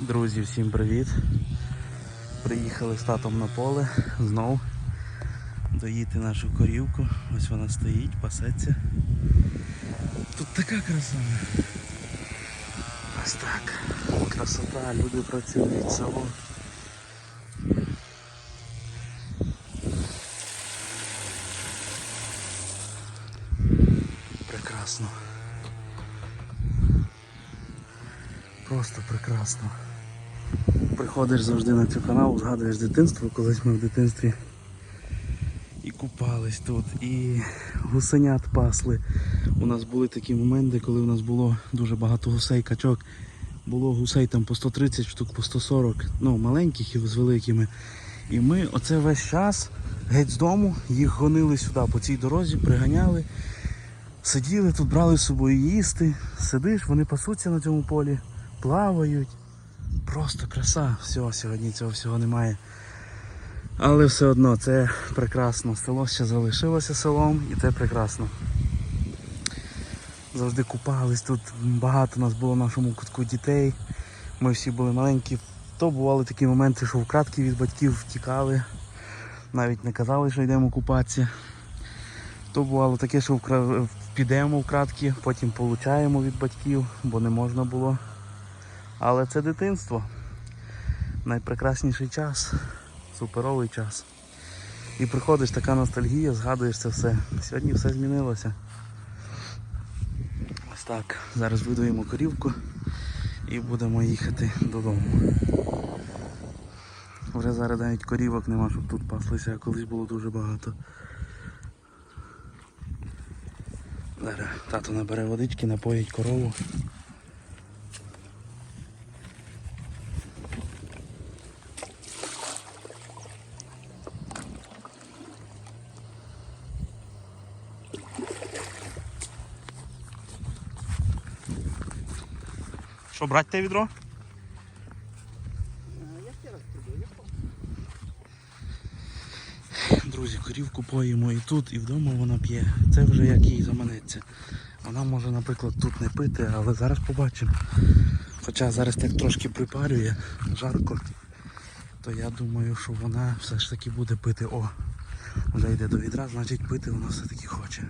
Друзі, всім привіт! Приїхали з татом на поле знов доїти нашу корівку. Ось вона стоїть, пасеться. Тут така краса. Ось так. Красота, люди працюють, село. Прекрасно. Просто прекрасно. Приходиш завжди на цю канал, згадуєш дитинство, колись ми в дитинстві і купались тут, і гусенят пасли. У нас були такі моменти, коли у нас було дуже багато гусей, качок. Було гусей там по 130 штук, по 140, ну маленьких і з великими. І ми оце весь час геть з дому їх гонили сюди по цій дорозі, приганяли. Сиділи тут, брали з собою їсти, сидиш, вони пасуться на цьому полі, плавають. Просто краса. Все, сьогодні цього всього немає. Але все одно це прекрасно. Село ще залишилося селом і це прекрасно. Завжди купались тут, багато нас було в нашому кутку дітей. Ми всі були маленькі. То бували такі моменти, що вкрадки від батьків втікали. Навіть не казали, що йдемо купатися. То бувало таке, що вкра- підемо вкрадки, потім получаємо від батьків, бо не можна було. Але це дитинство. Найпрекрасніший час, суперовий час. І приходиш така ностальгія, згадуєш це все. Сьогодні все змінилося. Ось так. Зараз видуємо корівку і будемо їхати додому. Вже зараз навіть корівок нема, щоб тут паслися, а колись було дуже багато. Зараз тато набере водички, напоїть корову. Що, брати те відро? Друзі, корівку поїмо і тут, і вдома вона п'є. Це вже як їй заманеться. Вона може, наприклад, тут не пити, але зараз побачимо. Хоча зараз так трошки припарює, жарко, то я думаю, що вона все ж таки буде пити. О, вже йде до відра, значить пити вона все-таки хоче.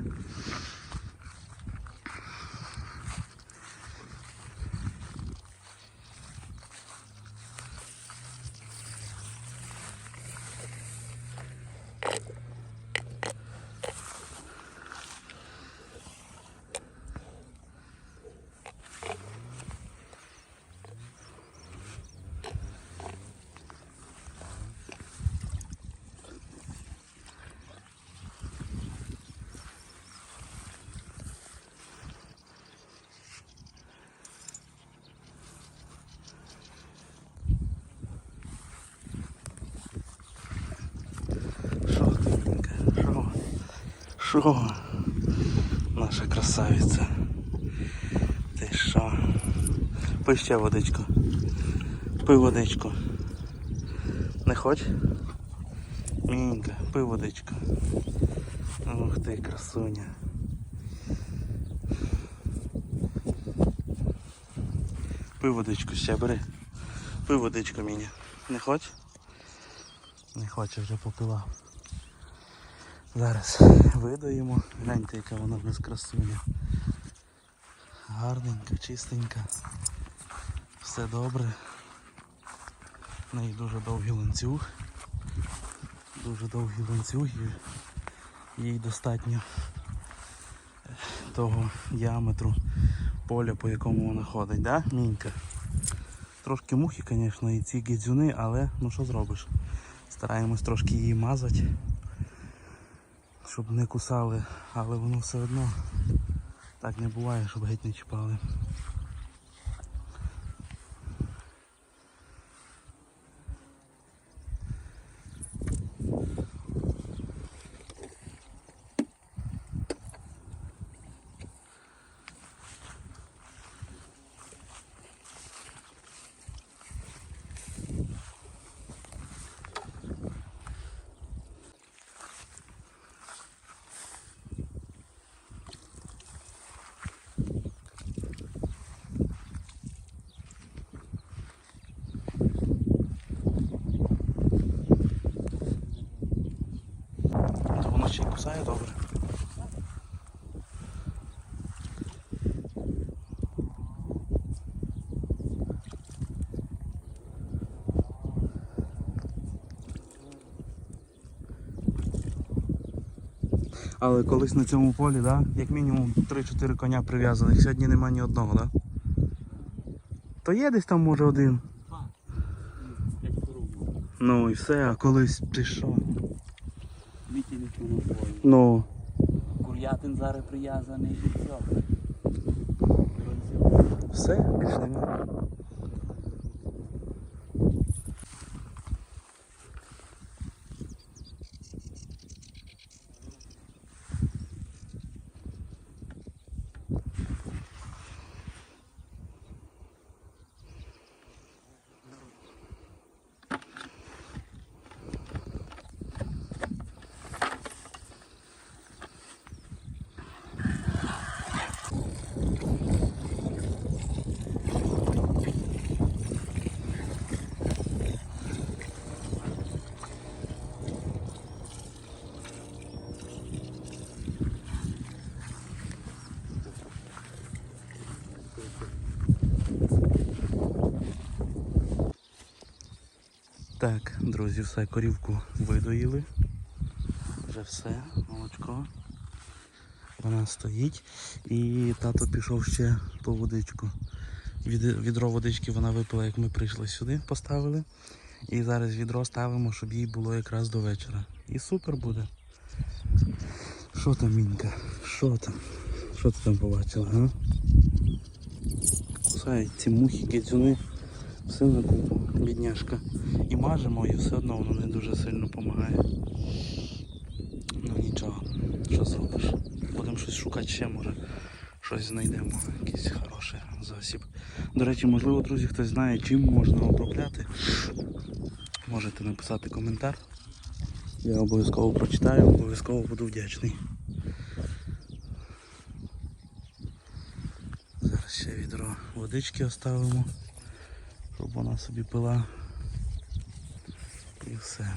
Що, Тоненька, що? Що? Наша красавиця. Ти що? Пий ще водичку. Пий водичку. Не хоч? Мінька, пий водичку. Ух ти, красуня. Пий водичку ще бери. Пий водичку, Міня. Не хоч? Не хоче вже попила. Зараз видаємо. Гляньте, яка вона в нас красуня. Гарненька, чистенька. Все добре. В неї дуже довгий ланцюг. Дуже довгий ланцюг їй достатньо того діаметру поля, по якому вона ходить, да, Мінька? Трошки мухи, звісно, і ці гідзюни, але ну що зробиш? Стараємось трошки її мазати, щоб не кусали, але воно все одно так не буває, щоб геть не чіпали. Але колись на цьому полі, да, як мінімум 3-4 коня прив'язаних, сьогодні нема ні одного, да? То є десь там може один. Ну і все, а колись ти що? Ну. Кур'ятин зараз прив'язаний і все. Все, більше немає. Так, друзі, все, корівку видоїли. Вже все, молочко. Вона стоїть. І тато пішов ще по водичку. Від, відро водички вона випила, як ми прийшли сюди, поставили. І зараз відро ставимо, щоб їй було якраз до вечора. І супер буде. Що там, Мінька? Що там? Що ти там побачила, га? Кусають ці мухи, гідзюни. Все на купу, бідняшка. І мажемо, і все одно воно не дуже сильно допомагає. Ну нічого, що зробиш. Будемо щось шукати ще, може щось знайдемо, якийсь хороший засіб. До речі, можливо, друзі, хтось знає, чим можна обробляти. Можете написати коментар. Я обов'язково прочитаю, обов'язково буду вдячний. Зараз ще відро водички оставимо щоб вона собі пила. І все.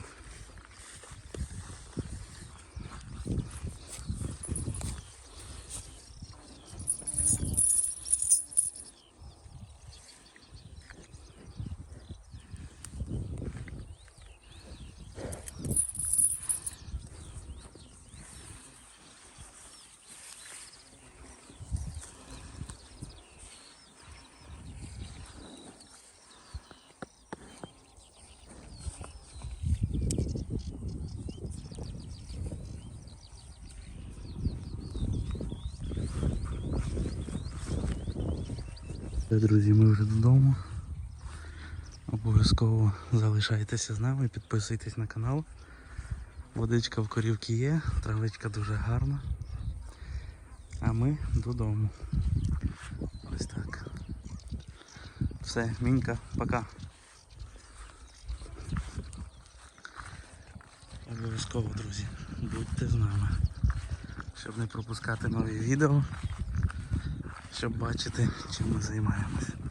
Все, друзі, ми вже додому. Обов'язково залишайтеся з нами, підписуйтесь на канал. Водичка в корівці є, травичка дуже гарна. А ми додому. Ось так. Все, мінька, пока. Обов'язково, друзі, будьте з нами, щоб не пропускати нові відео, щоб бачити, чим ми займаємось.